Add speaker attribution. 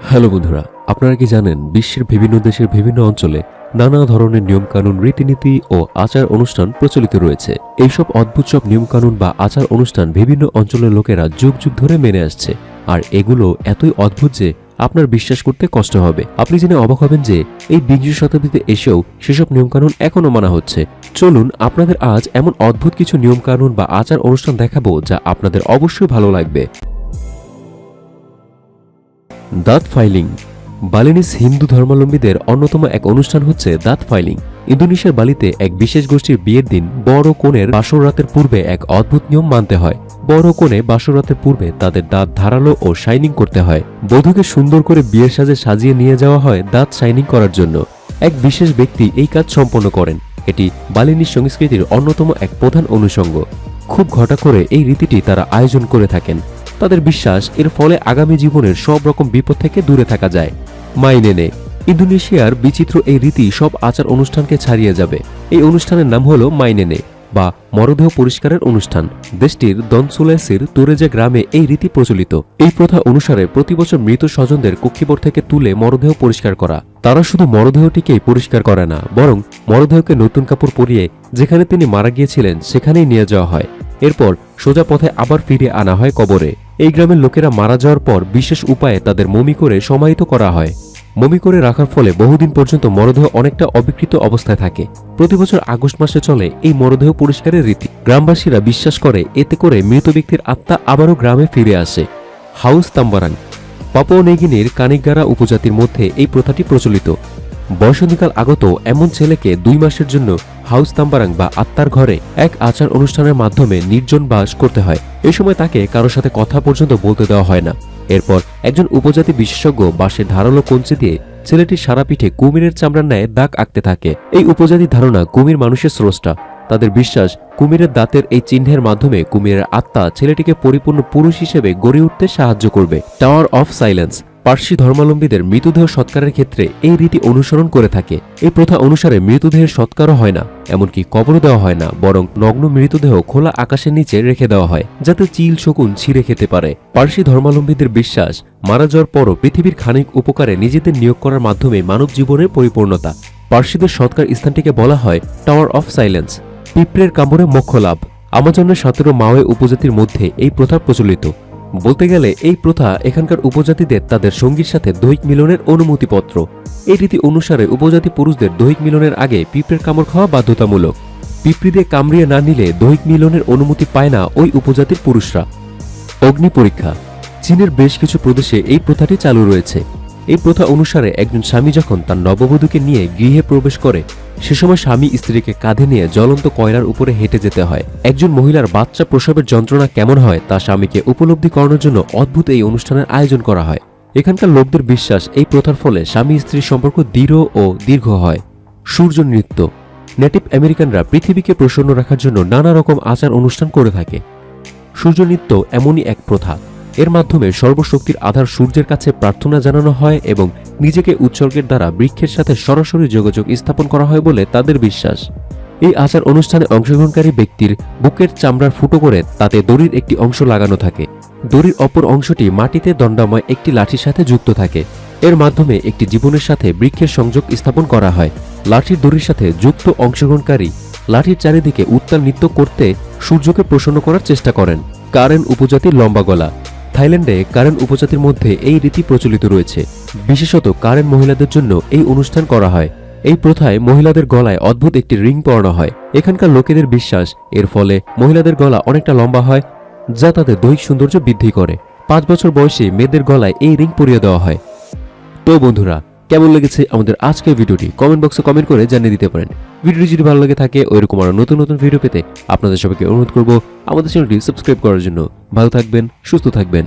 Speaker 1: Hello বন্ধুরা, আপনারা কি জানেন বিশ্বের বিভিন্ন দেশের বিভিন্ন অঞ্চলে নানা ধরনের নিয়মকানুন, রীতিনীতি ও আচার অনুষ্ঠান প্রচলিত রয়েছে। এইসব অদ্ভুত সব নিয়মকানুন বা আচার অনুষ্ঠান বিভিন্ন অঞ্চলের লোকেরা যুগ যুগ ধরে মেনে আসছে। আর এগুলো এতই অদ্ভুত যে আপনার বিশ্বাস করতে কষ্ট হবে। আপনি জেনে অবাক হবেন যে এই বিংশ শতাব্দীতে এসেও সেসব নিয়মকানুন এখনও মানা হচ্ছে। চলুন, আপনাদের আজ এমন অদ্ভুত কিছু নিয়মকানুন বা আচার অনুষ্ঠান দেখাবো যা আপনাদের অবশ্যই ভালো লাগবে। দাঁত ফাইলিং। বালিনিস হিন্দু ধর্মাবলম্বীদের অন্যতম এক অনুষ্ঠান হচ্ছে দাঁত ফাইলিং। ইন্দোনেশিয়ার বালিতে এক বিশেষ গোষ্ঠীর বিয়ের দিন বড় কোণের বাসর রাতের পূর্বে এক অদ্ভুত নিয়ম মানতে হয়। বড় কোণে বাসর রাতের পূর্বে তাদের দাঁত ধারালো ও শাইনিং করতে হয়। বধূকে সুন্দর করে বিয়ের সাজে সাজিয়ে নিয়ে যাওয়া হয় দাঁত শাইনিং করার জন্য। এক বিশেষ ব্যক্তি এই কাজ সম্পন্ন করেন। এটি বালিনী সংস্কৃতির অন্যতম এক প্রধান অনুষঙ্গ। খুব ঘটা করে এই রীতিটি তারা আয়োজন করে থাকেন। তাদের বিশ্বাস, এর ফলে আগামী জীবনের সব রকম বিপদ থেকে দূরে থাকা যায়। মাইনেনে, ইন্দোনেশিয়ার বিচিত্র এই রীতি সব আচার অনুষ্ঠানকে ছাড়িয়ে যাবে। এই অনুষ্ঠানের নাম হলো মাইনেনে, বা মরদেহ পরিষ্কারের অনুষ্ঠান। দেশটির দনসুলেসির তোরেজা গ্রামে এই রীতি প্রচলিত। এই প্রথা অনুসারে প্রতি বছর মৃত স্বজনদের কক্ষিবর থেকে তুলে মরদেহ পরিষ্কার করা। তারা শুধু মরদেহটিকেই পরিষ্কার করে না, বরং মরদেহকে নতুন কাপড় পরিয়ে যেখানে তিনি মারা গিয়েছিলেন, সেখানেই নিয়ে যাওয়া হয়। এরপর সোজা পথে আবার ফিরে আনা হয় কবরে। এই গ্রামের লোকেরা মারা যাওয়ার পর বিশেষ উপায়ে তাদের মমি করে সমাহিত করা হয়। মমি করে রাখার ফলে বহুদিন পর্যন্ত মরদেহ অনেকটা অবিকৃত অবস্থায় থাকে। প্রতি বছর আগস্ট মাসে চলে এই মরদেহ পরিষ্কারের রীতি। গ্রামবাসীরা বিশ্বাস করে, এতে করে মৃত ব্যক্তির আত্মা আবারও গ্রামে ফিরে আসে। হাউস তাম্বারাং। পাপনেগিনের কানিকগারা উপজাতির মধ্যে এই প্রথাটি প্রচলিত। বয়সন্ধিকাল আগত এমন ছেলেকে দুই মাসের জন্য হাউস তাম্বারাং বা আত্মার ঘরে এক আচার অনুষ্ঠানের মাধ্যমে নির্জন বাস করতে হয়। এই সময় তাকে কারোর সাথে কথা পর্যন্ত বলতে দেওয়া হয় না। এরপর একজন উপজাতি বিশেষজ্ঞ বাঁশের ধারালো কঞ্চি দিয়ে ছেলেটির সারা পিঠে কুমিরের চামড়ার ন্যায় দাগ আঁকতে থাকে। এই উপজাতির ধারণা কুমির মানুষের স্রষ্টা। তাদের বিশ্বাস, কুমিরের দাঁতের এই চিহ্নের মাধ্যমে কুমিরের আত্মা ছেলেটিকে পরিপূর্ণ পুরুষ হিসেবে গড়ে উঠতে সাহায্য করবে। টাওয়ার অফ সাইলেন্স পার্সি ধর্মাবলম্বীদের মৃতদেহ সৎকারের ক্ষেত্রে এই রীতি অনুসরণ করে থাকে। এই প্রথা অনুসারে মৃতদেহের সৎকারও হয় না, এমনকি কবরও দেওয়া হয় না, বরং নগ্ন মৃতদেহ খোলা আকাশের নিচে রেখে দেওয়া হয়, যাতে চিল শকুন ছিঁড়ে খেতে পারে। পার্সি ধর্মাবলম্বীদের বিশ্বাস, মারা যাওয়ার পরও পৃথিবীর খানিক উপকারে নিজেদের নিয়োগ করার মাধ্যমে মানব জীবনের পরিপূর্ণতা। পার্সিদের সৎকার স্থানটিকে বলা হয় টাওয়ার অফ সাইলেন্স। পিঁপড়ের কামড়ে মোক্ষ লাভ। আমাজনের সতেরো মাওয়ে উপজাতির মধ্যে এই প্রথা প্রচলিত। বলতে গেলে এই প্রথা এখানকার উপজাতিদের তাদের সঙ্গীর সাথে দৈহিক মিলনের অনুমতিপত্র। এই রীতি অনুসারে উপজাতি পুরুষদের দৈহিক মিলনের আগে পিঁপড়ের কামড় খাওয়া বাধ্যতামূলক। পিঁপড়িদের কামড়িয়ে না নিলে দৈহিক মিলনের অনুমতি পায় না ওই উপজাতির পুরুষরা। অগ্নি পরীক্ষা। চীনের বেশ কিছু প্রদেশে এই প্রথাটি চালু রয়েছে। এই প্রথা অনুসারে একজন স্বামী যখন তার নববধূকে নিয়ে গৃহে প্রবেশ করে সে সময় স্বামী স্ত্রীকে কাঁধে নিয়ে জ্বলন্ত কয়লার উপরে হেঁটে যেতে হয়। একজন মহিলার বাচ্চা প্রসবের যন্ত্রণা কেমন হয় তা স্বামীকে উপলব্ধি করানোর জন্য অদ্ভুত এই অনুষ্ঠানের আয়োজন করা হয়। এখানকার লোকদের বিশ্বাস এই প্রথার ফলে স্বামী স্ত্রীর সম্পর্ক দৃঢ় ও দীর্ঘ হয়। সূর্য নৃত্য। নেটিভ আমেরিকানরা পৃথিবীকে প্রসন্ন রাখার জন্য নানা রকম আচার অনুষ্ঠান করে থাকে। সূর্য নৃত্য এমনই এক প্রথা। এর মাধ্যমে সর্বশক্তির আধার সূর্যের কাছে প্রার্থনা জানানো হয় এবং নিজেকে উৎসর্গের দ্বারা বৃক্ষের সাথে সরাসরি যোগাযোগ স্থাপন করা হয় বলে তাদের বিশ্বাস। এই আচার অনুষ্ঠানে অংশগ্রহণকারী ব্যক্তির বুকের চামড়ার ফুটো করে তাতে দড়ির একটি অংশ লাগানো থাকে। দড়ির অপর অংশটি মাটিতে দণ্ডাময় একটি লাঠির সাথে যুক্ত থাকে। এর মাধ্যমে একটি জীবনের সাথে বৃক্ষের সংযোগ স্থাপন করা হয়। লাঠির দড়ির সাথে যুক্ত অংশগ্রহণকারী লাঠির চারিদিকে উত্তাল নৃত্য করতে সূর্যকে প্রসন্ন করার চেষ্টা করেন। কারেন উপজাতির লম্বা গলা। থাইল্যান্ডে কারেন উপজাতির মধ্যে এই রীতি প্রচলিত রয়েছে। বিশেষত কারেন মহিলাদের জন্য এই অনুষ্ঠান করা হয়। এই প্রথায় মহিলাদের গলায় অদ্ভুত একটি রিং পরানো হয়। এখানকার লোকেদের বিশ্বাস, এর ফলে মহিলাদের গলা অনেকটা লম্বা হয়, যা তাদের দৈহিক সৌন্দর্য বৃদ্ধি করে। পাঁচ বছর বয়সে মেয়েদের গলায় এই রিং পরিয়ে দেওয়া হয়। তো বন্ধুরা কেমন লেগেছে আমাদের আজকের ভিডিওটি? কমেন্ট বক্সে কমেন্ট করে জানিয়ে দিতে পারেন। ভিডিওটি যদি ভালো লাগে থাকে, ওইরকম আরও নতুন নতুন ভিডিও পেতে আপনাদের সবাইকে অনুরোধ করব আমাদের চ্যানেলটি সাবস্ক্রাইব করার জন্য। ভালো থাকবেন, সুস্থ থাকবেন।